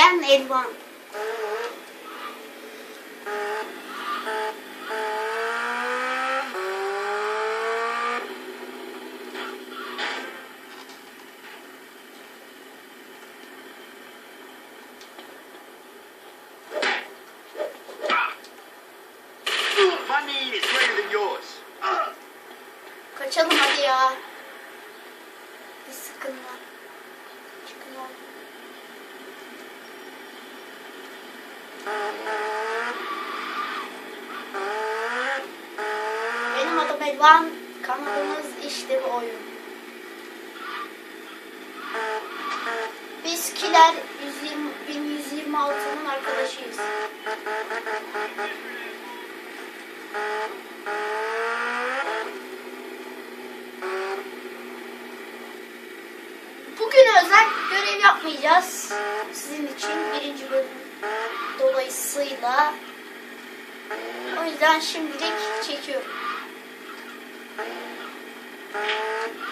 Ben one. Elvan. Kanalımız işte bu oyun. Biz Kiler 120, 1126'nın arkadaşıyız. Bugün özel görev yapmayacağız. Sizin için birinci bölüm dolayısıyla. O yüzden şimdilik çekiyorum.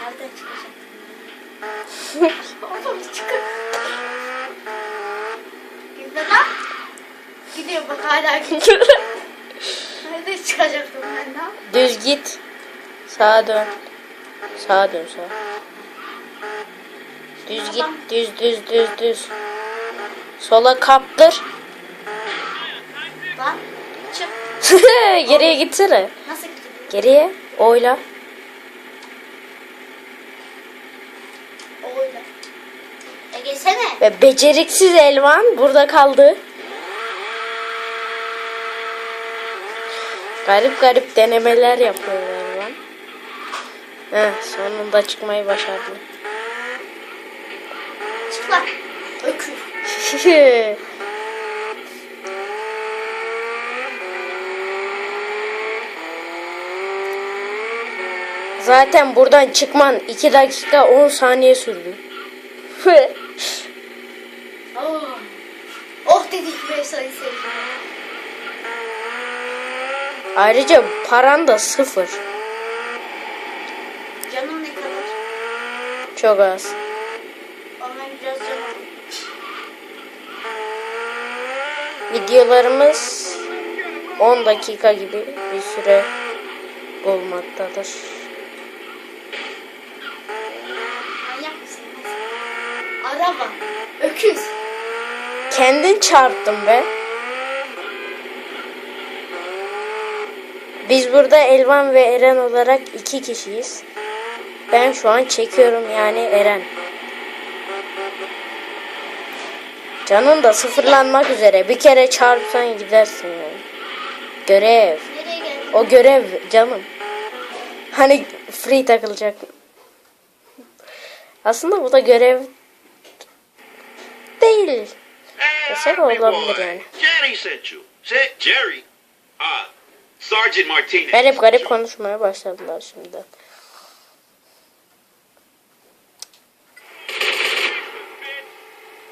Nereden çıkacak? Oğlum çıkın. Gülme lan. Gidiyor bak hala gidiyor. Nerede çıkacaktım ben lan? Düz git. Sağa dön. Sağa dön sağa. Düz git. Düz düz düz düz. Sola kaptır. Lan çık. Geriye gitsene. Nasıl gidiyor? Geriye. Oyla. Oyla. E geçsene. Ve beceriksiz Elvan burada kaldı. Garip garip denemeler yapıyor Elvan. Heh, sonunda çıkmayı başardı. Çık lan. Öküz. Zaten buradan çıkman 2 dakika 10 saniye sürdü. Oh. Dedik be seyirciler. Ayrıca paran da sıfır. Canım ne kadar? Çok az. Videolarımız 10 dakika gibi bir süre bulmaktadır. Araba. Öküz. Kendin çarptın be. Biz burada Elvan ve Eren olarak iki kişiyiz. Ben şu an çekiyorum yani Eren. Canın da sıfırlanmak üzere. Bir kere çarpsan gidersin yani. Görev. O görev canım. Hani free takılacak. Aslında bu da görev değil. Desek Army olabilir yani. Jerry sent you. Said Jerry. Uh, Sergeant Martinez. Garip garip konuşmaya başladılar şimdi.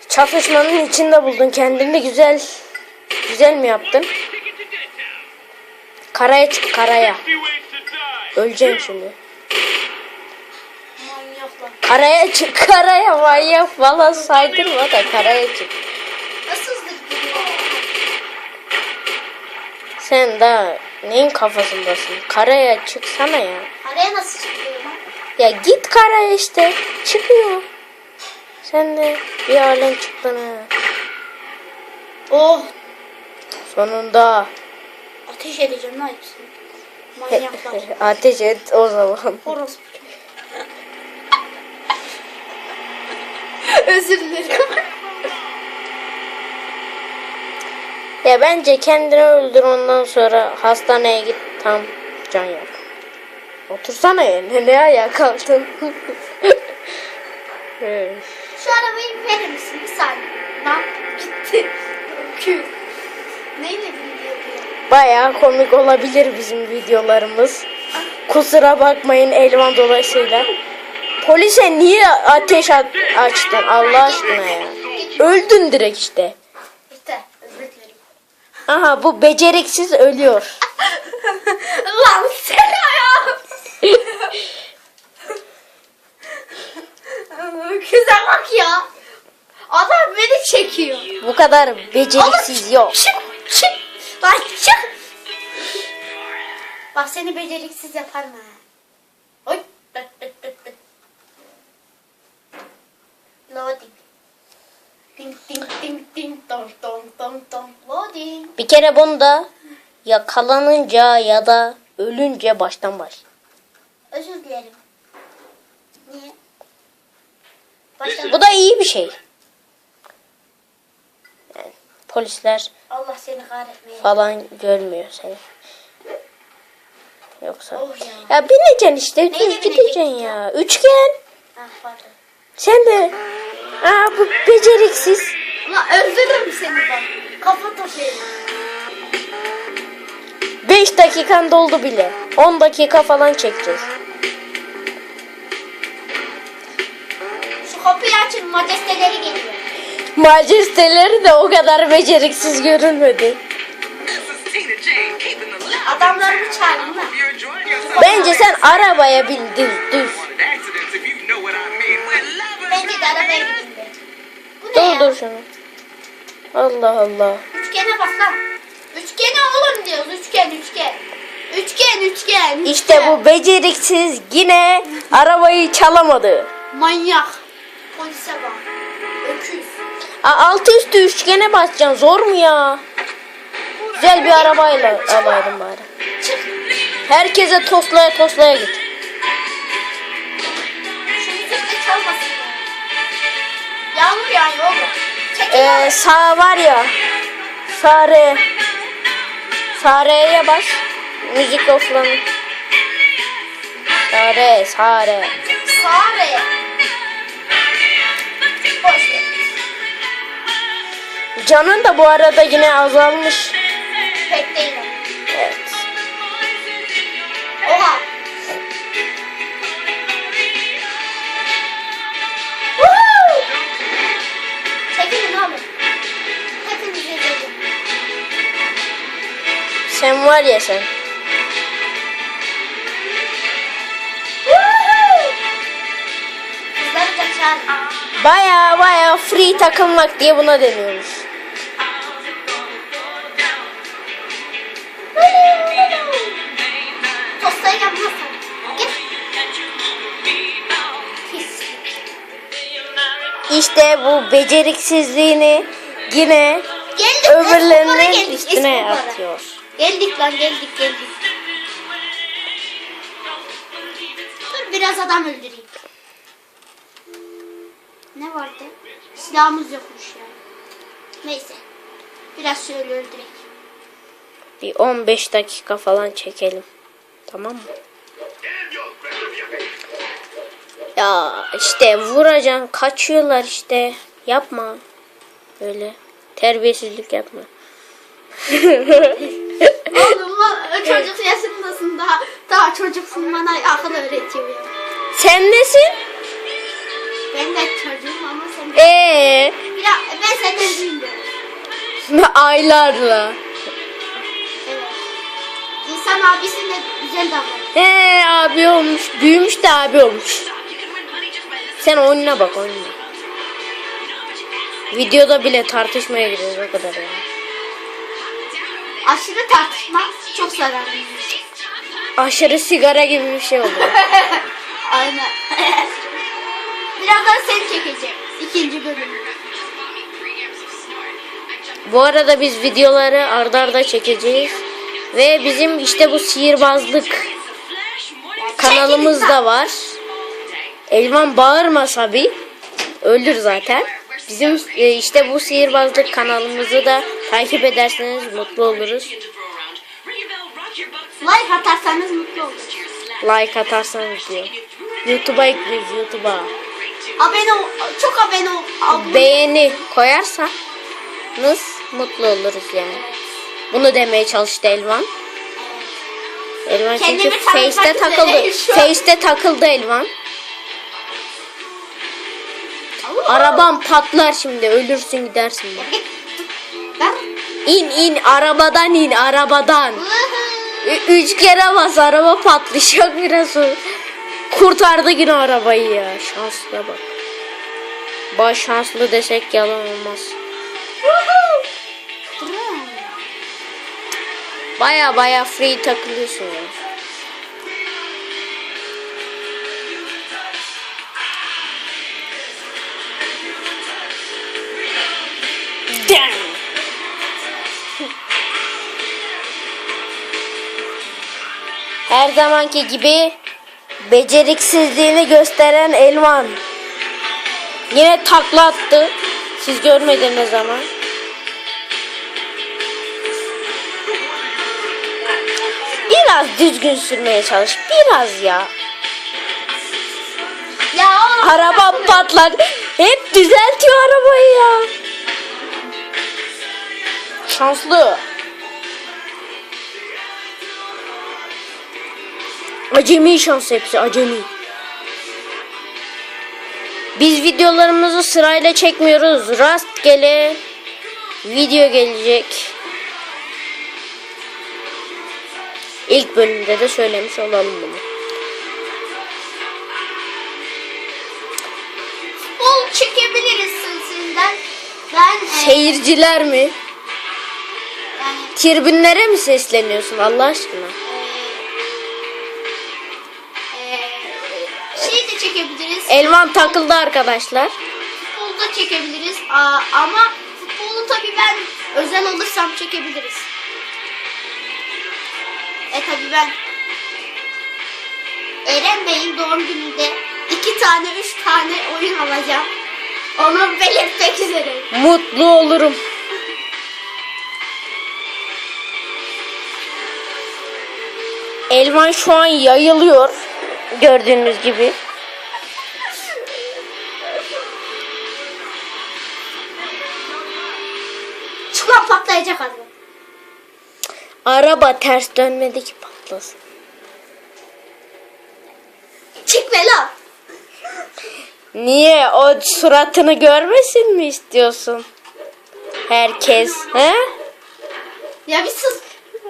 Çatışmanın içinde buldun kendini güzel güzel mi yaptın? Karaya çık karaya. Öleceksin şimdi. Karaya çık karaya manyak valla saydırma da karaya çık. Nasıl? Sen daha neyin kafasındasın? Karaya çıksana ya. Araya nasıl çıkıyor lan? Ya git karaya işte. Çıkıyor. Sen de bir alem çıktın ha. Oh. Sonunda. Ateş edeceğim lan hepsini. Manyaklar. Ateş et o zaman. Orospu. Özür dilerim. Ya bence kendini öldür ondan sonra hastaneye git tam can yak. Otursana yerine ne ayağa kalktın? Evet. Şu arabayı verir misin? Bir saniye. Lan gitti. Öküz. Neyle? Bayağı komik olabilir bizim videolarımız. Kusura bakmayın Elvan dolayısıyla. Polise niye ateş at- açtın Allah aşkına ya? Öldün direkt işte. Aha bu beceriksiz ölüyor. Lan sen ya. Öküze bak ya. Adam beni çekiyor. Bu kadar beceriksiz yok. Çık çık. Lan çık. Bak seni beceriksiz yaparım ha. Loading. Ding ding ding ding dong dong dong dong. Loading. Bir kere bunda yakalanınca ya da ölünce baştan baş. Özür dilerim. Niye? Başta Bu da iyi bir şey. Yani polisler Allah seni kahretmeye. falan görmüyor seni. Yoksa. Oh ya. Ya bineceksin işte. Neyle Düz gideceksin binecektik ya. Üçgen. Ah pardon. Sen de. Aa bu beceriksiz. Ulan öldürürüm seni bak. Kafa toplayayım. 5 dakikan doldu bile. 10 dakika falan çekeceğiz. Şu kapıyı açın majesteleri geliyor. Majesteleri de o kadar beceriksiz görünmedi. Adamlarını çağırın lan. Bence sen arabaya bin düz düz. Arabaya. Bu ne Dur ya? dur şunu. Allah Allah. Üçgene bak lan. Üçgene oğlum diyoruz. Üçgen üçgen. Üçgen üçgen. İşte bu beceriksiz yine arabayı çalamadı. Manyak. Polise bak. Öküz. Aa, altı üstü üçgene basacaksın zor mu ya? Güzel bir arabayla alaydım bari. Çık. Herkese toslaya toslaya git. Yağmur yağıyor oğlum. Ee, sağ var ya. Sare. Sare'ye bas. Müzik oflanın. Sare, sare. Sare. Boş ver. Canın da bu arada yine azalmış. Sen var ya sen. Baya baya free takılmak diye buna. Pis. İşte bu beceriksizliğini yine. Eskobara öbürlerinin üstüne atıyor. Geldik lan geldik geldik. Dur biraz adam öldüreyim. Ne vardı? Silahımız yokmuş ya. Neyse. Biraz şöyle öldürek. Bir 15 dakika falan çekelim. Tamam mı? Ya işte vuracaksın kaçıyorlar işte. Yapma. Öyle. Terbiyesizlik yapma. Oğlum çocuk yaşındasın daha, daha çocuksun bana akıl öğretiyor ya. Sen nesin? Ben de çocuğum ama sen de... Ee, Ya ben senden büyüğüm. aylarla. Evet. İnsan abisine güzel davranır. Ee, abi olmuş. Büyümüş de abi olmuş. Sen oyununa bak oyununa. Videoda bile tartışmaya giriyoruz o kadar yani. Aşırı tartışma çok zararlı. Aşırı sigara gibi bir şey oldu. Aynen. Birazdan seni çekeceğim. İkinci bölüm. Bu arada biz videoları ardarda arda çekeceğiz. Ve bizim işte bu sihirbazlık kanalımız da var. Elvan bağırmasa bir öldür zaten. Bizim e, işte bu sihirbazlık kanalımızı da takip ederseniz mutlu oluruz. Like atarsanız mutlu oluruz. Like atarsanız diyor. YouTube'a ekliyoruz YouTube'a. Abone ol. Çok abone ol. Abone. Beğeni koyarsanız mutlu oluruz yani. Bunu demeye çalıştı Elvan. Elvan çünkü Kendimi Face'te takıldı. Face'te takıldı Elvan. Araban patlar şimdi. Ölürsün gidersin bak. İn in arabadan in arabadan. Ü- üç kere bas araba patlayacak biraz sonra. Kurtardı yine arabayı ya. Şanslı bak. Baş şanslı desek yalan olmaz. Baya baya free takılıyorsun. Her zamanki gibi beceriksizliğini gösteren Elvan. Yine takla attı. Siz görmediniz ama. Biraz düzgün sürmeye çalış. Biraz ya. Ya Araba patlar. Hep düzeltiyor arabayı ya. Şanslı. Acemi şans hepsi acemi. Biz videolarımızı sırayla çekmiyoruz. Rastgele video gelecek. İlk bölümde de söylemiş olalım bunu. futbol çekebiliriz sizden. Ben e, Seyirciler mi? yani Tribünlere mi sesleniyorsun Allah aşkına? Elvan takıldı arkadaşlar. Futbolu da çekebiliriz. Aa, ama futbolu tabii ben özel olursam çekebiliriz. E tabii ben Eren Bey'in doğum gününde iki tane, üç tane oyun alacağım. Onu belirtmek üzere. Mutlu olurum. Elvan şu an yayılıyor. Gördüğünüz gibi. Araba ters dönmedi ki patlasın. Çık be lan. Niye? O suratını görmesin mi istiyorsun? Herkes. He? Ya bir sus.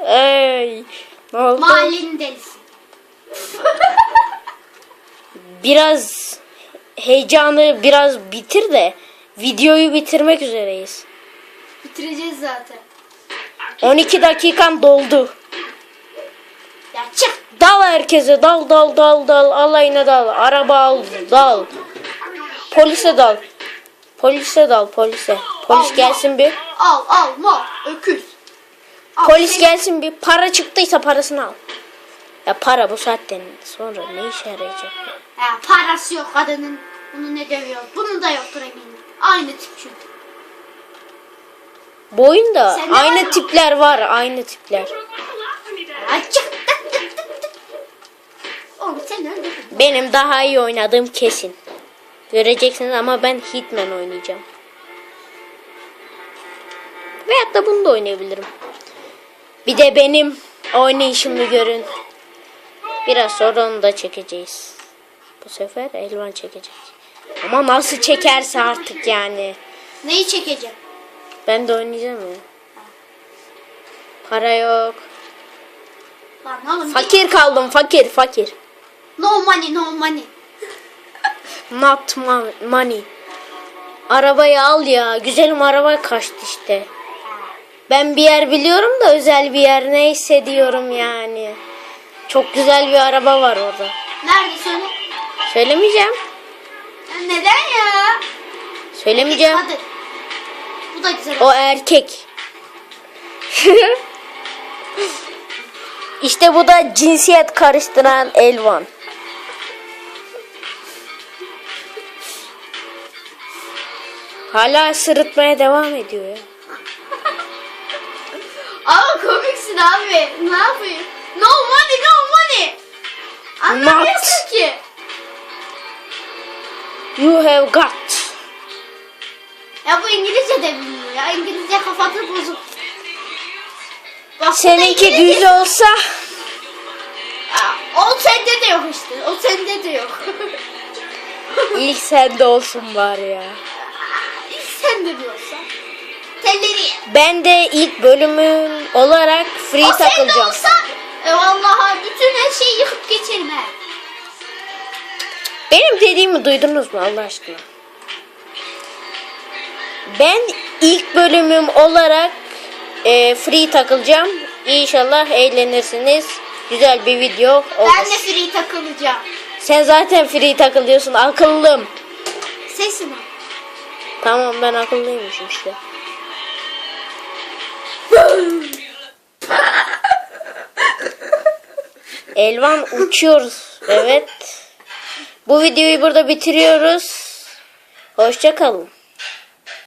Ey. Ne oldu? Mahallenin delisi. Biraz heyecanı biraz bitir de videoyu bitirmek üzereyiz. Bitireceğiz zaten. 12 dakikan doldu. Ya çık. Dal herkese dal dal dal dal alayına dal. Araba al dal. Polise dal. Polise dal polise. Polis gelsin bir. Al al mal. Öküz. Al, Polis seni- gelsin bir. Para çıktıysa parasını al. Ya para bu saatten sonra ne işe yarayacak? Ya parası yok kadının. Bunu ne dövüyor? Bunun da yoktur eminim. Aynı tip çünkü. Bu oyunda var aynı mı? tipler var. Aynı tipler. Sen. Benim daha iyi oynadığım kesin. Göreceksiniz ama ben Hitman oynayacağım. Veyahut da bunu da oynayabilirim. Bir de benim oynayışımı görün. Biraz sonra onu da çekeceğiz. Bu sefer Elvan çekecek. Ama nasıl çekerse artık yani. Neyi çekeceğim? Ben de oynayacağım ya. Para yok. Lan oğlum. Fakir kaldım fakir fakir. No money no money. Not mo- money. Arabayı al ya. Güzelim araba kaçtı işte. Ben bir yer biliyorum da özel bir yer ne hissediyorum yani. Çok güzel bir araba var orada. Nerede söyle? Söylemeyeceğim. Ya neden ya? Söylemeyeceğim. Hadi. Da güzel. O erkek. işte bu da cinsiyet karıştıran Elvan. Hala sırıtmaya devam ediyor ya. Ama komiksin abi. Ne yapayım? No money no money. Anlamıyorsun ki. You have got. Ya bu İngilizce de bilmiyor ya. İngilizce kafası bozuk. Bak, Seninki İngilizce- düz olsa Aa, O sende de yok işte. O sende de yok. ilk sende olsun bari ya. İlk sende diyorsa. Telleri. Ben de ilk bölümüm olarak free o sende takılacağım. olsa e, vallahi bütün her şeyi yıkıp geçerim he. Benim dediğimi duydunuz mu Allah aşkına? Ben ilk bölümüm olarak e, free takılacağım. İnşallah eğlenirsiniz. Güzel bir video olur. Ben de free takılacağım. Sen zaten free takılıyorsun akıllım. Sesin al. Tamam ben akıllıymışım işte. Elvan uçuyoruz. Evet. Bu videoyu burada bitiriyoruz. Hoşça kalın.